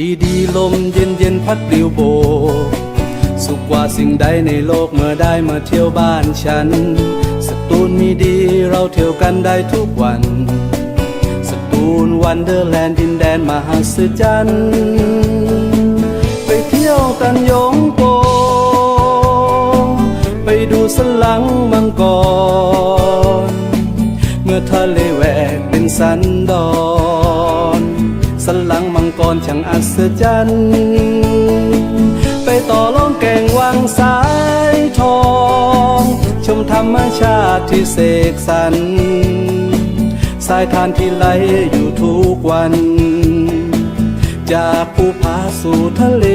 ดีดีๆ ลมเย็นเย็นๆพัดปลิวโบ สุขกว่าสิ่งใดในโลกเมื่อได้มาเที่ยวบ้านฉัน สตูลมีดีเราเที่ยวกันได้ทุกวัน สตูลวันเดอร์แลนด์ดินแดนมหัศจรรย์ไปเที่ยวกันยงโป ไปดูสลังมังกร เมื่อทะเลแหวกเป็นสันดอนสลังมัง อนช่างอัศจรรย์ไปต่อล่องแก่งวังสายทอง ชมธรรมชาติที่เสกสรรสายทานที่ไหลอยู่ทุกวัน จากภูผาสู่ทะเล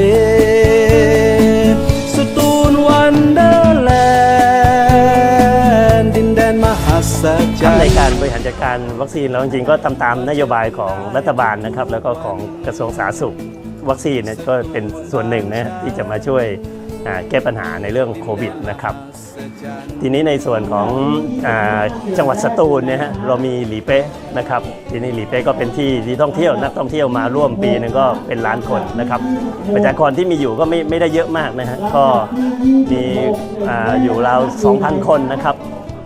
นมหัศจในการบริหารจัดการวัคซีนแล้วจริงๆก็ตามตามนโยบายของรัฐบาลนะครับ แล้วก็ของกระทรวงสาธารณสุข วัคซีนเนี่ยก็เป็นส่วนหนึ่งนะที่จะมาช่วยแก้ปัญหาในเรื่องโควิดนะครับ ทีนี้ในส่วนของอจังหวัดสตูลเนี่ยฮะเรามีหลีเป๊ะนะครับ ทีนี้หลีเป๊ะก็เป็นที่ที่ท่องเที่ยวนักท่องเที่ยวมาร่วมปีนึงก็เป็นล้านคนนะครับ ประชากรที่มีอยู่ก็ไม่ไม่ได้เยอะมากนะฮะก็มีออยู่ราว2,000 คนนะครับ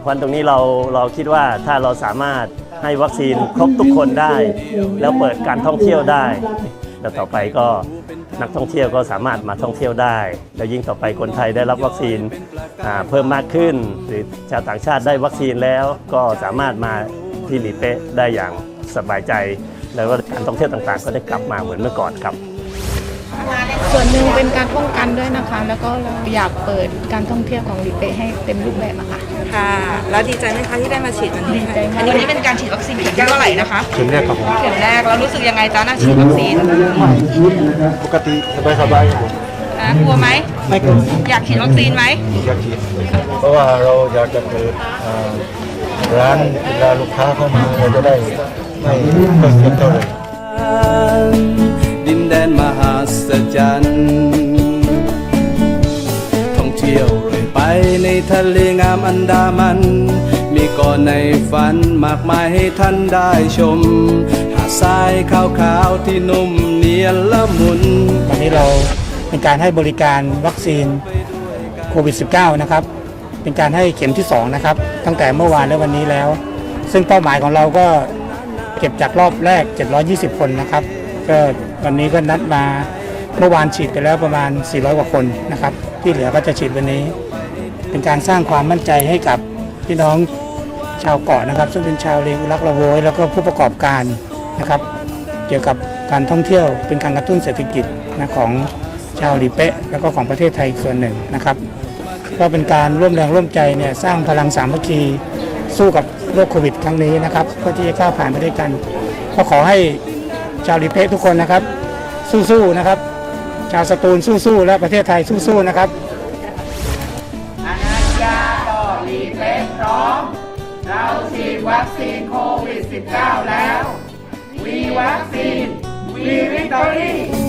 เพราะฉะนั้นตรงนี้เราเราคิดว่าถ้าเราสามารถให้วัคซีนครบทุกคนได้ แล้วเปิดการท่องเที่ยวได้ แล้วต่อไปก็นักท่องเที่ยวก็สามารถมาท่องเที่ยวได้ แล้วยิ่งต่อไปคนไทยได้รับวัคซีนเพิ่มมากขึ้น หรือชาวต่างชาติได้วัคซีนแล้วก็สามารถมาที่หลีเป๊ะได้อย่างสบายใจ แล้วก็การท่องเที่ยวต่างๆ ก็ได้กลับมาเหมือนเมื่อก่อนครับส่วนหนึ่งเป็นการป้องกันด้วยนะคะ แล้วก็เราอยากเปิดการท่องเที่ยวของลีเปให้เต็มรูปแบบอะค่ะ ค่ะ แล้วดีใจไหมคะที่ได้มาฉีดวันนี้ดีใจมากอันนี้วันนี้เป็นการฉีดวัคซีนเข็มที่เท่าไหร่นะคะ เข็มแรกครับผมเข็มแรกแล้วรู้สึกยังไงจ๊ะน่าฉีดวัคซีนปกติสบายสบายครับผมนะกลัวไหมไม่กลัวอยากฉีดวัคซีนไหมอยากฉีดเพราะว่าเราอยากจะเปิดอ่าร้านเวลาลูกค้าเข้ามาเราจะได้ไม่ไม่เสียเท่าไหร่ ทะเลงามอันดามัน มีก่อนในฝันมากมายให้ท่านได้ชม หาดทรายขาวๆที่นุ่มเนียนละมุนวันนี้เราเป็นการให้บริการวัคซีนโควิด -19 นะครับ เป็นการให้เข็มที่ 2 นะครับ ตั้งแต่เมื่อวานและวันนี้แล้ว ซึ่งเป้าหมายของเราก็เก็บจากรอบแรก 720 คนนะครับ ก็วันนี้ก็นัดมาเมื่อวานฉีดไปแล้วประมาณ 400 กว่าคนนะครับ ที่เหลือก็จะฉีดวันนี้ เป็นการสร้างความมั่นใจให้กับพี่น้องชาวเกาะนะครับ ซึ่งเป็นชาวเลอุรักละโวยแล้วก็ผู้ประกอบการนะครับ เกี่ยวกับการท่องเที่ยวเป็นการกระตุ้นเศรษฐกิจนะของชาวลีเปะแล้วก็ของประเทศไทยส่วนหนึ่งนะครับก็เป็นการร่วมแรงร่วมใจเนี่ยสร้างพลังสามัคคีสู้กับโรคโควิดครั้งนี้นะครับเพื่อที่จะก้าวผ่านไปด้วยกัน ก็ขอให้ชาวลีเปะทุกคนนะครับ สู้ๆนะครับ ชาวสตูลสู้ๆและประเทศไทยสู้ๆนะครับาฉีดวัคซีนโควิด -19 แล้ว วีวัคซีน วีวิกตอรี่